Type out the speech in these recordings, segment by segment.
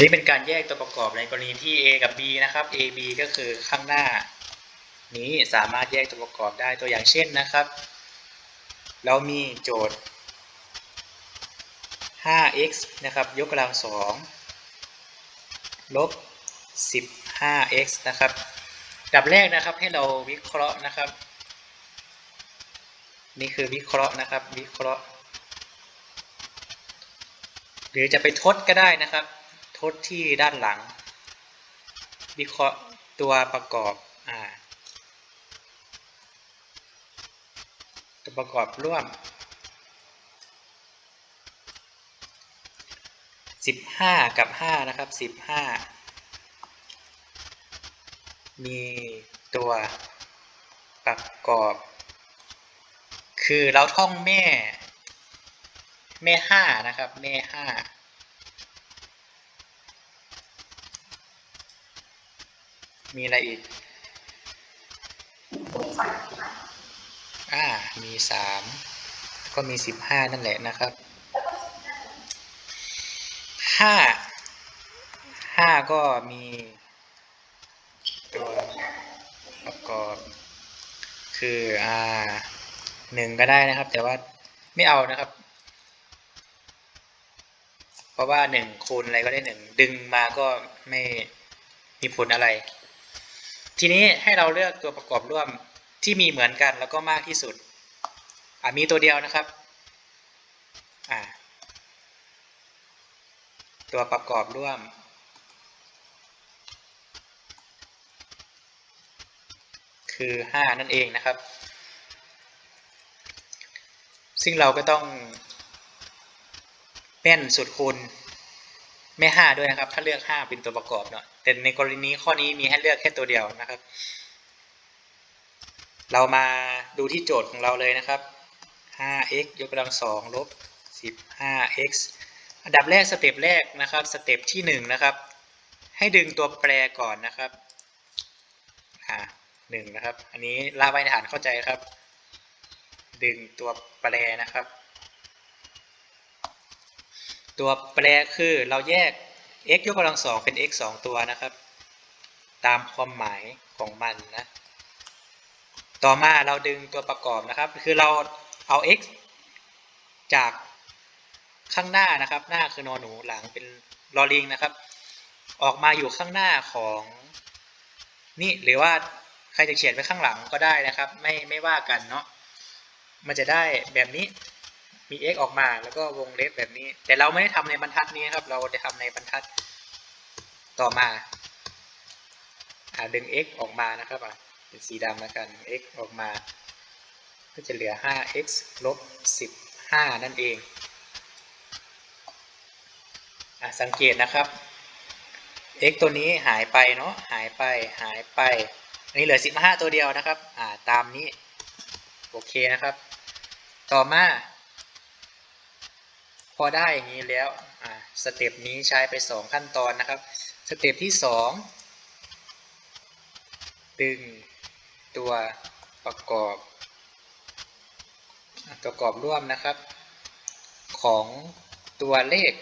นี่เป็นการแยกตัวประกอบในกรณีที่ A กับ B นะครับ A B ก็คือข้างหน้า นี้สามารถแยกตัวประกอบได้ตัวอย่างเช่นนะครับ เรามีโจทย์ 5x นะครับ ยกกำลังสองลบ 15x นะครับดับแรกนะครับให้เราวิเคราะห์นะครับ นี่คือวิเคราะห์นะครับ วิเคราะห์ หรือจะไปทดก็ได้นะครับ ทดที่ด้านหลังวิเคราะห์ตัวประกอบอ่าตัวประกอบร่วม 15 กับ 5 นะครับ 15 มีตัวประกอบ คือเราท่องแม่ แม่ 5 นะครับ แม่ 5 มีอะไรอีก อ่า มีสามก็มีสิบห้านั่นแหละนะครับห้าห้าก็มีตัวประกอบ คืออ่าหนึ่งก็ได้นะครับ แต่ว่าไม่เอานะครับ เพราะว่าหนึ่งคูณอะไรก็ได้หนึ่งดึงมาก็ไม่มีผลอะไร ทีนี้ให้เราเลือกตัวประกอบร่วมที่มีเหมือนกันแล้วก็มากที่สุดมีตัวเดียวนะครับตัวประกอบร่วม คือ 5 นั่นเองนะครับ ซึ่งเราก็ต้องแม่นสุดคูณ ไม่5ด้วยนะครับ ถ้าเลือก5เป็นตัวประกอบเนาะแต่ในกรณีข้อนี้มีให้เลือกแค่ตัวเดียวนะครับ เรามาดูที่โจทย์ของเราเลยนะครับ 5x ยกกำลังสองลบ 15x อันดับแรกสเต็ปแรกนะครับ สเต็ปที่ 1 นะครับ ให้ดึงตัวแปรก่อนนะครับอ่าหนึ่งนะครับ อันนี้ลาไว้ในฐานเข้าใจครับ ดึงตัวแปรนะครับ ตัวแปรคือเราแยก x ยกกำลังสองเป็น x 2 ตัวนะครับ ตามความหมายของมันนะ ต่อมาเราดึงตัวประกอบนะครับ คือเราเอา x จากข้างหน้านะครับ หน้าคือนอนหนูหลังเป็นลอลิงนะครับ ออกมาอยู่ข้างหน้าของนี่หรือว่าใครจะเขียนไว้ข้างหลังก็ได้นะครับ ไม่ไม่ว่ากันเนาะมันจะได้แบบนี้ มี x ออกมาแล้วก็วงเล็บแบบนี้ แต่เราไม่ได้ทำในบรรทัดนี้ครับ เราจะทำในบรรทัดต่อมาอ่าดึง x ออกมานะครับอะเป็นสีดำแล้วกัน x ออกมา ก็จะเหลือ 5x ลบ 15 นั่นเองอะสังเกตนะครับ x ตัวนี้หายไปเนาะหายไปหายไปอันนี้เหลือ 15 ตัวเดียวนะครับอ่าตามนี้ โอเคนะครับ ต่อมา พอได้อย่างนี้แล้วสเต็ปนี้ใช้ไป 2 ขั้นตอนนะครับ สเต็ปที่ 2 ดึงตัวประกอบตัวประกอบร่วมนะครับ ของตัวเลข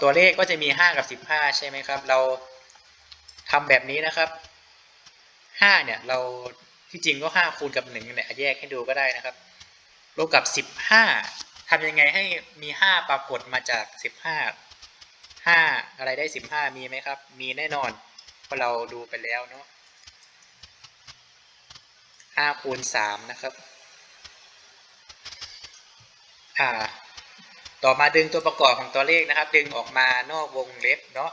ตัวเลขก็จะมี 5 กับ 15 ใช่ไหมครับ เราทำแบบนี้นะครับ 5 เนี่ยเราที่จริงก็ 5 คูณกับ1เนี่ยแยกให้ดูก็ได้นะครับลบกับ 15 ทำยังไงให้มี5ปรากฏมาจาก15 5อะไรได้15มีไหมครับ มีแน่นอนเพราะเราดูไปแล้วเนาะ5คูณ3นะครับอ่าต่อมาดึงตัวประกอบของตัวเลขนะครับ ดึงออกมานอกวงเล็บเนาะ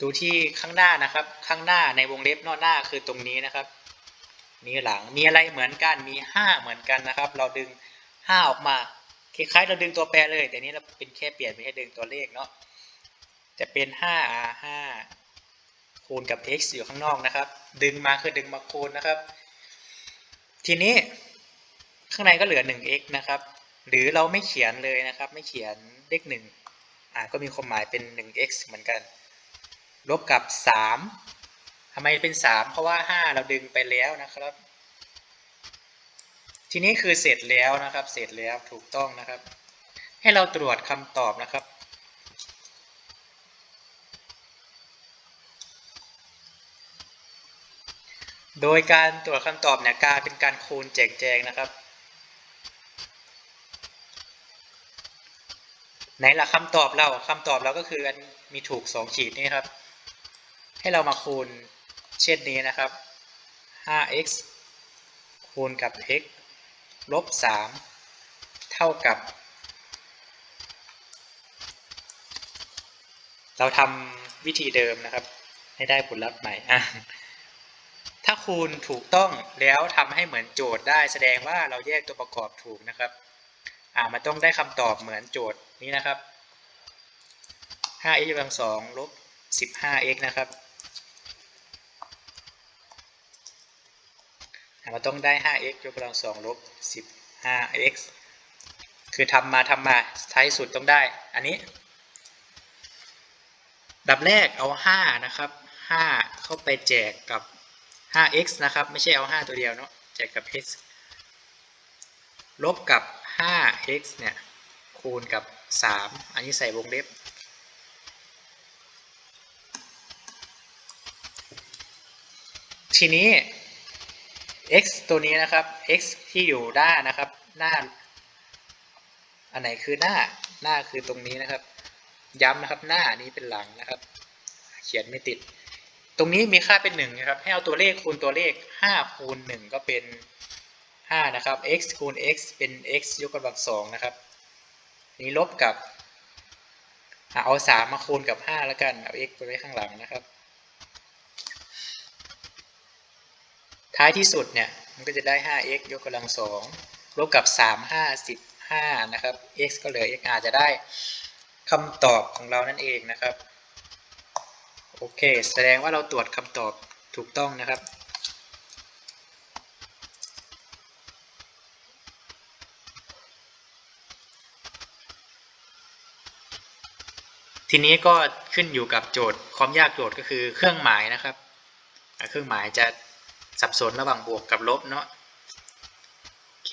ดูที่ข้างหน้านะครับ ข้างหน้าในวงเล็บนอกหน้าคือตรงนี้นะครับ มีหลัง มีอะไรเหมือนกัน มีห้าเหมือนกันนะครับ เราดึงห้าออกมา คล้ายๆ เราดึงตัวแปรเลย แต่นี้เราเป็นแค่เปลี่ยนไม่ใช่ดึงตัวเลขเนาะ จะเป็นห้าห้าคูณกับ x อยู่ข้างนอกนะครับ ดึงมาคือดึงมาคูณนะครับ ทีนี้ข้างในก็เหลือ 1x นะครับ หรือเราไม่เขียนเลยนะครับ ไม่เขียนเลข1อ่าก็มีความหมายเป็น 1x เหมือนกัน ลบกับ 3 ทำไมเป็น3เพราะว่า5เราดึงไปแล้วนะครับ ทีนี้คือเสร็จแล้วนะครับ เสร็จแล้วถูกต้องนะครับ ให้เราตรวจคำตอบนะครับโดยการตรวจคำตอบเนี่ยการเป็นการคูณแจกแจงนะครับ ไหนล่ะคำตอบเราคำตอบเราก็คืออันมีถูก 2 ขีดนี่ครับ ให้เรามาคูณ เช่นนี้นะครับ 5x คูณกับ x ลบ 3 เท่ากับ เราทำวิธีเดิมนะครับ ให้ได้ผลลัพธ์ใหม่อะถ้าคูณถูกต้องแล้วทำให้เหมือนโจทย์ได้แสดงว่าเราแยกตัวประกอบถูกนะครับ อ่ามันต้องได้คำตอบเหมือนโจทย์นี้นะครับ 5x กกำลังสองลบ 15x นะครับอ่า มันต้องได้ 5x ยกกำลังสองลบ 15x คือทำมาทำมาท้ายสุดต้องได้ อันนี้ ดับแรกเอา 5 นะครับ 5 เข้าไปแจกกับ 5x นะครับ ไม่ใช่เอา 5 ตัวเดียวเนาะ แจกกับ x ลบกับ 5x เนี่ย คูณกับ 3 อันนี้ใส่วงเล็บ ทีนี้ x ตัวนี้นะครับ x ที่อยู่หน้านะครับ หน้า อันไหนคือหน้า หน้าคือตรงนี้นะครับ ย้ำนะครับ หน้านี้เป็นหลังนะครับ เขียนไม่ติด ตรงนี้มีค่าเป็น1นะครับ ให้เอาตัวเลขคูณตัวเลข5คูณ1ก็เป็น5นะครับ x คูณ x เป็น x ยกกำลังสองนะครับ นี้ลบกับ เอา3มาคูณกับ5แล้วกัน เอา x ไปไว้ข้างหลังนะครับ ท้ายที่สุดเนี่ยมันก็จะได้ 5x ยกกำลังสองลบกับ 3 5 15 นะครับ x ก็เหลือ x อาจจะได้คำตอบของเรานั่นเองนะครับ โอเค แสดงว่าเราตรวจคำตอบถูกต้องนะครับ ทีนี้ก็ขึ้นอยู่กับโจทย์ความยากโจทย์ก็คือเครื่องหมายนะครับ เครื่องหมายจะ สับสนระหว่างบวกกับลบเนาะโอเค